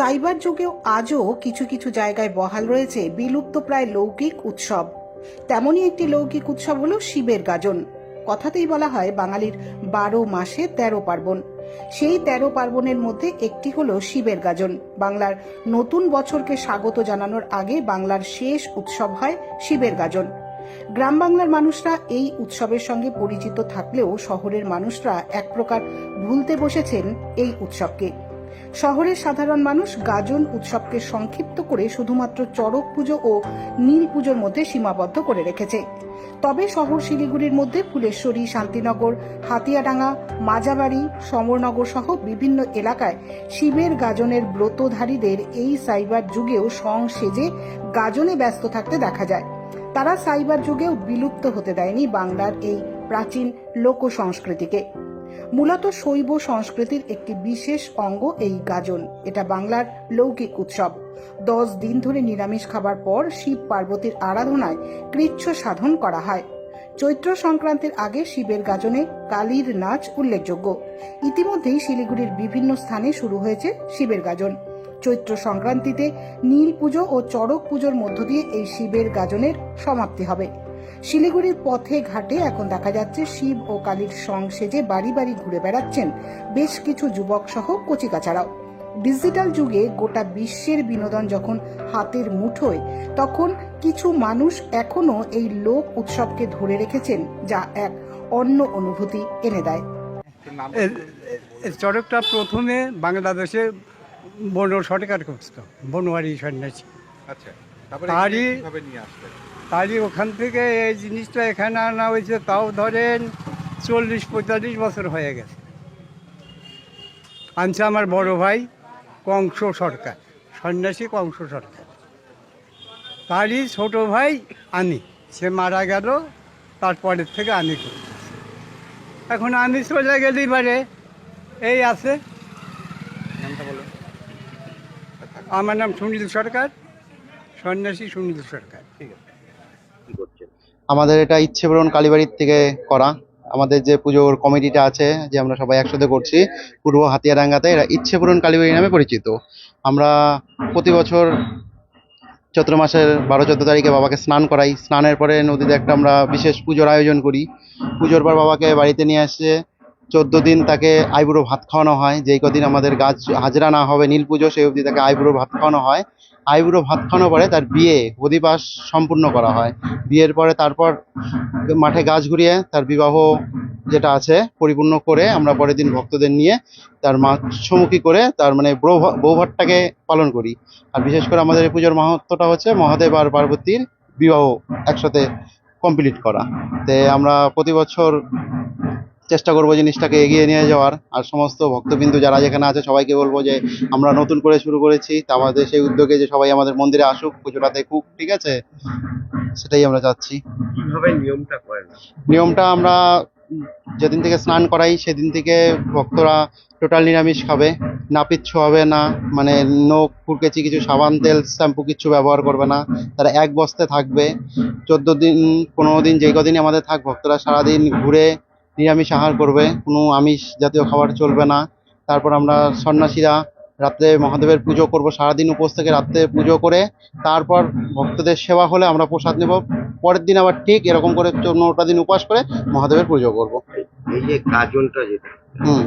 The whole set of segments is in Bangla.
সাইবার যুগেও আজও কিছু কিছু জায়গায় বহাল রয়েছে বিলুপ্ত প্রায় লৌকিক উৎসব। তেমনই একটি লৌকিক উৎসব হলো শিবের গাজন। কথাতেই বলা হয় বাঙালির বারো মাসে তেরো পার্বণ। সেই তেরো পার্বণের মধ্যে একটি হলো শিবের গাজন। বাংলার নতুন বছরকে স্বাগত জানানোর আগে বাংলার শেষ উৎসব হয় শিবের গাজন। গ্রাম বাংলার মানুষরা এই উৎসবের সঙ্গে পরিচিত থাকলেও শহরের মানুষরা এক প্রকার ভুলতে বসেছেন এই উৎসবকে। শহরের সাধারণ মানুষ গাজন উৎসবকে সংক্ষিপ্ত করে শুধুমাত্র চড়ক পুজো ও নীল পুজোর মধ্যে সীমাবদ্ধ করে রেখেছে। তবে শহর শিলিগুড়ির মধ্যে ফুলেশ্বরী, শান্তিনগর, হাতিয়াডাঙ্গা মাজাবাড়ি সমরনগর সহ বিভিন্ন এলাকায় শিবের গাজনের ব্রতধারীদের এই সাইবার যুগেও সং সেজে গাজনে ব্যস্ত থাকতে দেখা যায়। তারা সাইবার যুগেও বিলুপ্ত হতে দেয়নি বাংলার এই প্রাচীন লোক সংস্কৃতিকে মূলত শৈব সংস্কৃতির একটি বিশেষ অঙ্গ এই গাজন। এটা বাংলার লৌকিক উৎসব। দশ দিন ধরে নিরামিষ খাবার পর শিব পার্বতীর আরাধনায় কৃচ্ছ সাধন করা হয়। চৈত্র সংক্রান্তির আগে শিবের গাজনে কালীর নাচ উল্লেখযোগ্য। ইতিমধ্যেই শিলিগুড়ির বিভিন্ন স্থানে শুরু হয়েছে শিবের গাজন। চৈত্র সংক্রান্তিতে নীল পুজো ও চড়ক পুজোর মধ্য দিয়ে এই শিবের গাজনের সমাপ্তি হবে। শিলিগুড়ির পথে ঘাটে এখন দেখা যাচ্ছে শিব ও কালীর সং সেজে বাড়ি বাড়ি ঘুরে বেড়াচ্ছেন বেশ কিছু যুবক সহ কচিকাচারাও। ডিজিটাল যুগে গোটা বিশ্বের বিনোদন যখন হাতের মুঠোয় তখন কিছু মানুষ এখনও এই লোক উৎসবকে ধরে রেখেছেন যা এক অন্য অনুভূতি এনে দেয়। চড়কটা প্রথমে বাংলাদেশে বন সরকার করত বনওয়ারি সন্ন্যাসী। আচ্ছা তারপরে তারই- তারই ওখান থেকে এই জিনিসটা এখানে আনা হয়েছে তাও ধরেন চল্লিশ পঁয়তাল্লিশ বছর হয়ে গেছে। আনছে আমার বড় ভাই কংস সরকার সন্ন্যাসী কংস সরকার। তারই ছোট ভাই আমি সে মারা গেল তারপরের থেকে আমি করতেছি। এখন আমি চলে গেলি পারে এই আছে। আমার নাম সুনীল সরকার সন্ন্যাসী সুনীল সরকার। ঠিক আছে। আমাদের এটা ইচ্ছে পূরণ কালীবাড়ির থেকে করা। আমাদের যে পুজোর কমিটিটা আছে, যে আমরা সবাই একসাথে করছি, পূর্ব হাতিয়াডাঙ্গাতে এরা ইচ্ছে পূরণ কালীবাড়ি নামে পরিচিত। আমরা প্রতি বছর চৈত্র মাসের বারো চোদ্দ তারিখে বাবাকে স্নান করাই। স্নানের পরে নদীতে একটা আমরা বিশেষ পুজোর আয়োজন করি। পুজোর পর বাবাকে বাড়িতে নিয়ে আসে। চোদ্দ দিন তাকে আইবুড়ো ভাত খাওয়ানো হয়। যেই কদিন আমাদের গাছ হাজরা না হবে, নীল পুজো, সেই অবধি তাকে আইবুড়ো ভাত খাওয়ানো হয়। আইবুড়ো ভাত খাওয়ানোর পরে তার বিয়ে অধিবাস সম্পূর্ণ করা হয়। বিয়ের পরে তারপর মাঠে গাছ ঘুরিয়ে তার বিবাহ যেটা আছে, পরিপূর্ণ করে আমরা পরের দিন ভক্তদের নিয়ে তার মাছমুখী করে তার মানে বৌভাতটাকে পালন করি। আর বিশেষ করে আমাদের এই পুজোর মাহাত্ম্যটা হচ্ছে মহাদেব আর পার্বতীর বিবাহ একসাথে কমপ্লিট করা। তে আমরা প্রতি বছর চেষ্টা করব জিনিসটাকে এগিয়ে নিয়ে যাওয়ার। আর সমস্ত ভক্তবিন্দু যারা যেখানে আছে সবাইকে বলব যে আমরা নতুন করে শুরু করেছি। তা আমাদের সেই উদ্যোগে যে সবাই আমাদের মন্দিরে আসুক পুজোটা দেখুক ঠিক আছে? সেটাই আমরা চাচ্ছি। কীভাবে নিয়মটা করেন? নিয়মটা আমরা যেদিন থেকে স্নান করাই সেদিন থেকে ভক্তরা টোটাল নিরামিষ খাবে। নাপিত ছোঁয়াবে না মানে নখ ফুরকেচি কিছু সাবান তেল শ্যাম্পু কিছু ব্যবহার করবে না। তারা এক বস্তে থাকবে। চোদ্দ দিন পনেরো দিন যে কদিনই আমাদের থাক ভক্তরা সারাদিন ঘুরে নিরামিষ আহার করবে কোনো আমিষ জাতীয় খাবার চলবে না। তারপর আমরা সন্ন্যাসীরা রাত্রে মহাদেবের পুজো করব সারাদিন উপোস থেকে রাত্রে পুজো করে তারপর ভক্তদের সেবা হলে আমরা প্রসাদ নেব। পরের দিন আবার ঠিক এরকম করে চৌদ্দটা দিন উপাস করে মহাদেবের পুজো করব। এই যে গাজনটা যেটা হুম।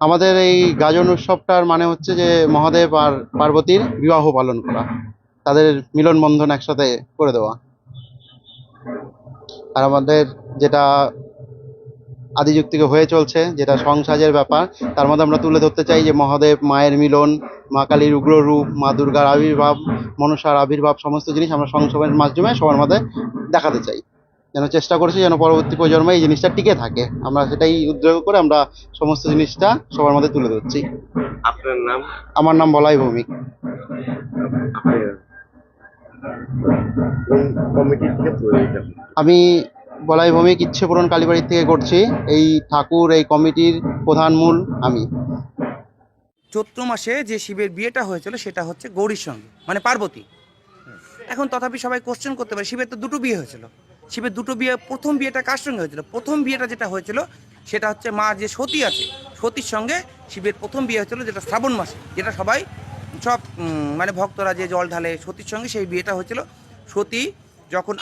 আমাদের এই গাজন উৎসবটার মানে হচ্ছে যে মহাদেব আর পার্বতীর বিবাহ পালন করা তাদের মিলন বন্ধন একসাথে করে দেওয়া। আর আমাদের যেটা আদি যুগ থেকে হয়ে চলছে যেটা সংসাজের ব্যাপার তার মধ্যে আমরা তুলে ধরতে চাই যে মহাদেব মায়ের মিলন মা কালীর উগ্র রূপ মা দুর্গার আবির্ভাব মনসার আবির্ভাব সমস্ত জিনিস আমরা সংসবের মাধ্যমে সবার মধ্যে দেখাতে চাই। যেন চেষ্টা করছি যেন পরবর্তী প্রজন্মে এই জিনিসটা টিকে থাকে। আমরা সেটাই উদ্যোগ করে আমরা সমস্ত জিনিসটা সবার মধ্যে তুলে ধরছি। আপনার নাম? আমার নাম বলাই ভৌমিক। কমিটি থেকে আমি বলাই ভৌমিক, ইচ্ছে পূরণ কালীবাড়ির থেকে করছি। এই ঠাকুর, এই কমিটির প্রধান মূল আমি। চৈত্র মাসে যে শিবের বিয়েটা হয়েছিল, সেটা হচ্ছে গৌরীর সঙ্গে মানে পার্বতী। এখন তথাপি সবাই কোশ্চেন করতে পারে, শিবের তো দুটো বিয়ে হয়েছিল। শিবের দুটো বিয়ে, প্রথম বিয়েটা কার সঙ্গে হয়েছিল? প্রথম বিয়েটা যেটা হয়েছিল, সেটা হচ্ছে মা যে সতী আছে, সতীর সঙ্গে শিবের প্রথম বিয়ে হয়েছিল যেটা শ্রাবণ মাসে, যেটা সবাই সব মানে ভক্তরা যে জল ঢালে সতীর সঙ্গে সেই বিয়েটা হয়েছিল। সতী যখন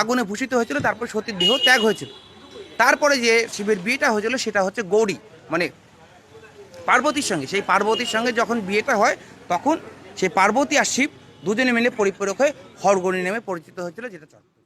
আগুনে ভূষিত হয়েছিল, তারপর সতীর দেহ ত্যাগ হয়েছিল। তারপরে যে শিবের বিয়েটা হয়েছিল, সেটা হচ্ছে গৌরী। মানে পার্বতীর সঙ্গে, সেই পার্বতীর সঙ্গে যখন বিয়েটা হয়, তখন সেই পার্বতী আর শিব দুজনে মিলে পরিপূরক হয়ে হরগণী নামে পরিচিত হয়েছিল, যেটা চলে।